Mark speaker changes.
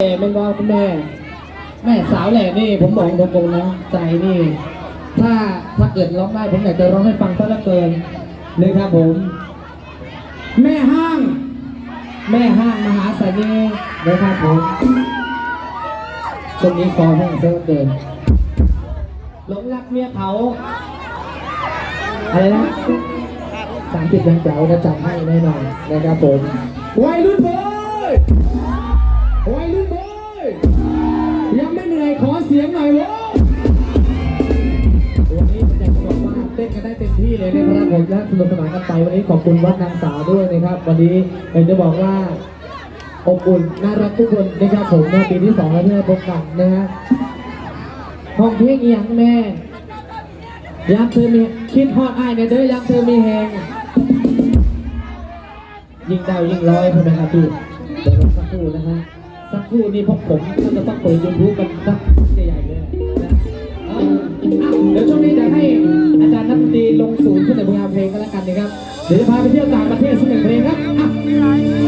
Speaker 1: แม่เป็นว่าคุณแม่ แม่สาวแหล่นี่ผมบอกตรงๆนะใจนี่ ถ้าถ้าเกิดร้องได้ผมอยากจะร้องให้ฟังซะเหลือเกินนะครับผม แม่ห้าง แม่ห้างมหาเสน่ห์นะครับผมช่วงนี้คอแห้งซะเหลือเกินหลงรักเมียเขา อะไรนะสามสิบยังเจ๋วจะจัดให้แน่นอนนะครับผมวัยรุ่นเบย วัยรุ่นเบยยังไม่เหนื่อยขอเสียงหน่อยเว้ยวันนี้อยากจะบอกว่าเต้นกันได้เต็มที่เลยนะครับผมและสนุกสนานกันไปวันนี้ขอบคุณวัดนางสาวด้วยนะครับ วันนี้อยากจะบอกว่าอบอุ่นน่ารักทุกคนนะครับผมในปีที่สองแล้วที่ได้พบกันนะฮะห้องเพลงอีหยังแม่ยามเธอมีคิดฮอดอ้ายเนี่ยเด้อยามเธอมีแหงยิ่งดาวยิ่งร้อยใช่ไหมครับพี่เดี๋ยวรอสักครู่นะฮะ คู่นี่พวกผมก็จะต้องเปิดยูทูบกันสักใหญ่ๆเลยนะเดี๋ยวช่วงนี้เดี๋ยวให้อาจารย์นักดนตรีลงศูนย์เพื่อแต่งานเพลงกันแล้วกันนะครับ เดี๋ยวจะพาไปเที่ยวต่างประเทศสักหนึ่งเพลงครับ